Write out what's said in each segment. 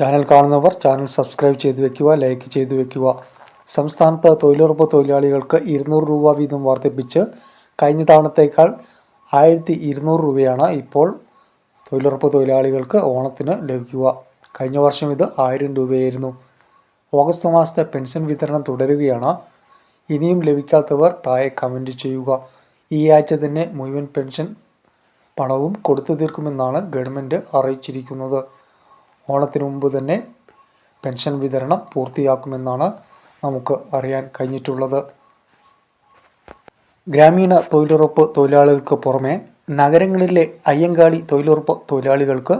Channel കാണുന്നവർ channel subscribe ചെയ്തു വെക്കുക ലൈക്ക് ചെയ്തു വെക്കുക. സംസ്ഥാനത്ത് തൊഴിലുറപ്പ് തൊഴിലാളികൾക്ക് ഇരുന്നൂറ് രൂപ വീതം വർദ്ധിപ്പിച്ച് കഴിഞ്ഞ തവണത്തേക്കാൾ ആയിരത്തി ഇരുന്നൂറ് രൂപയാണ് ഇപ്പോൾ തൊഴിലുറപ്പ് തൊഴിലാളികൾക്ക് ഓണത്തിന് ലഭിക്കുക. കഴിഞ്ഞ വർഷം ഇത് ആയിരം രൂപയായിരുന്നു. ഓഗസ്റ്റ് മാസത്തെ പെൻഷൻ വിതരണം തുടരുകയാണ്. ഇനിയും ലഭിക്കാത്തവർ താഴെ കമന്റ് ചെയ്യുക. ഈ ആഴ്ച തന്നെ മുഴുവൻ പെൻഷൻ പണവും കൊടുത്തു തീർക്കുമെന്നാണ് ഗവൺമെന്റ് അറിയിച്ചിരിക്കുന്നത്. ഓണത്തിന് മുമ്പ് തന്നെ പെൻഷൻ വിതരണം പൂർത്തിയാക്കുമെന്നാണ് നമുക്ക് അറിയാൻ കഴിഞ്ഞിട്ടുള്ളത്. ഗ്രാമീണ തൊഴിലുറപ്പ് തൊഴിലാളികൾക്ക് പുറമെ നഗരങ്ങളിലെ അയ്യങ്കാളി തൊഴിലുറപ്പ് തൊഴിലാളികൾക്ക്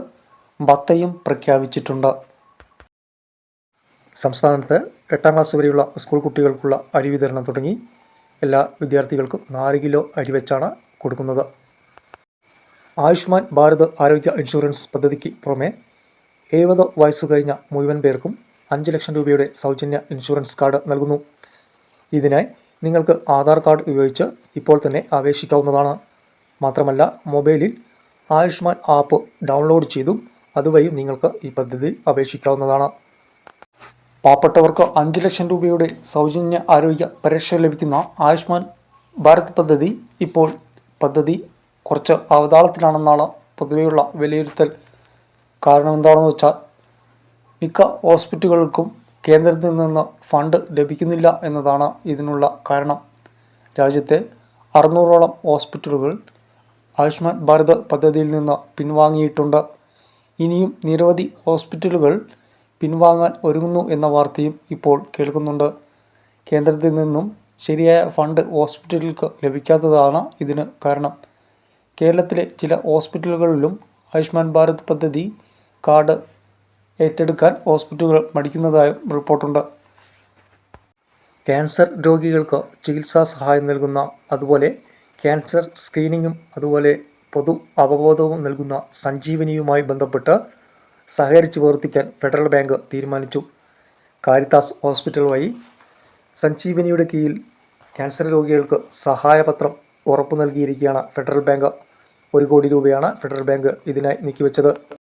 ഭത്തയും പ്രഖ്യാപിച്ചിട്ടുണ്ട്. സംസ്ഥാനത്ത് എട്ടാം ക്ലാസ് വരെയുള്ള സ്കൂൾ കുട്ടികൾക്കുള്ള അരി വിതരണം തുടങ്ങി എല്ലാ വിദ്യാർത്ഥികൾക്കും നാല് കിലോ അരി വെച്ചാണ് കൊടുക്കുന്നത്. ആയുഷ്മാൻ ഭാരത് ആരോഗ്യ ഇൻഷുറൻസ് പദ്ധതിക്ക് പുറമെ എഴുപത് വയസ്സ് കഴിഞ്ഞ മുഴുവൻ പേർക്കും അഞ്ച് ലക്ഷം രൂപയുടെ സൗജന്യ ഇൻഷുറൻസ് കാർഡ് നൽകുന്നു. ഇതിനായി നിങ്ങൾക്ക് ആധാർ കാർഡ് ഉപയോഗിച്ച് ഇപ്പോൾ തന്നെ അപേക്ഷിക്കാവുന്നതാണ്. മാത്രമല്ല മൊബൈലിൽ ആയുഷ്മാൻ ആപ്പ് ഡൗൺലോഡ് ചെയ്തും അതുവഴിയും നിങ്ങൾക്ക് ഈ പദ്ധതി അപേക്ഷിക്കാവുന്നതാണ്. പാവപ്പെട്ടവർക്ക് അഞ്ച് ലക്ഷം രൂപയുടെ സൗജന്യ ആരോഗ്യ പരിരക്ഷ ലഭിക്കുന്ന ആയുഷ്മാൻ ഭാരത് പദ്ധതി ഇപ്പോൾ പദ്ധതി കുറച്ച് അവതാളത്തിലാണെന്നാണ് പൊതുവെയുള്ള വിലയിരുത്തൽ. കാരണം എന്താണെന്ന് വെച്ചാൽ മിക്ക ഹോസ്പിറ്റലുകൾക്കും കേന്ദ്രത്തിൽ നിന്ന് ഫണ്ട് ലഭിക്കുന്നില്ല എന്നതാണ് ഇതിനുള്ള കാരണം. രാജ്യത്തെ അറുന്നൂറോളം ഹോസ്പിറ്റലുകൾ ആയുഷ്മാൻ ഭാരത് പദ്ധതിയിൽ നിന്ന് പിൻവാങ്ങിയിട്ടുണ്ട്. ഇനിയും നിരവധി ഹോസ്പിറ്റലുകൾ പിൻവാങ്ങാൻ ഒരുങ്ങുന്നു എന്ന വാർത്തയും ഇപ്പോൾ കേൾക്കുന്നുണ്ട്. കേന്ദ്രത്തിൽ നിന്നും ശരിയായ ഫണ്ട് ഹോസ്പിറ്റലുകൾക്ക് ലഭിക്കാത്തതാണ് ഇതിന് കാരണം. കേരളത്തിലെ ചില ഹോസ്പിറ്റലുകളിലും ആയുഷ്മാൻ ഭാരത് പദ്ധതി കാർഡ് ഏറ്റെടുക്കാൻ ഹോസ്പിറ്റലുകൾ മടിക്കുന്നതായും റിപ്പോർട്ടുണ്ട്. ക്യാൻസർ രോഗികൾക്ക് ചികിത്സാ സഹായം നൽകുന്ന അതുപോലെ ക്യാൻസർ സ്ക്രീനിങ്ങും അതുപോലെ പൊതു അവബോധവും നൽകുന്ന സഞ്ജീവനിയുമായി ബന്ധപ്പെട്ട് സഹകരിച്ച് പ്രവർത്തിക്കാൻ ഫെഡറൽ ബാങ്ക് തീരുമാനിച്ചു. കാരിത്താസ് ഹോസ്പിറ്റൽ വഴി സഞ്ജീവനിയുടെ കീഴിൽ ക്യാൻസർ രോഗികൾക്ക് സഹായപത്രം ഉറപ്പു നൽകിയിരിക്കുകയാണ് ഫെഡറൽ ബാങ്ക്. ഒരു കോടി രൂപയാണ് ഫെഡറൽ ബാങ്ക് ഇതിനായി നീക്കിവെച്ചത്.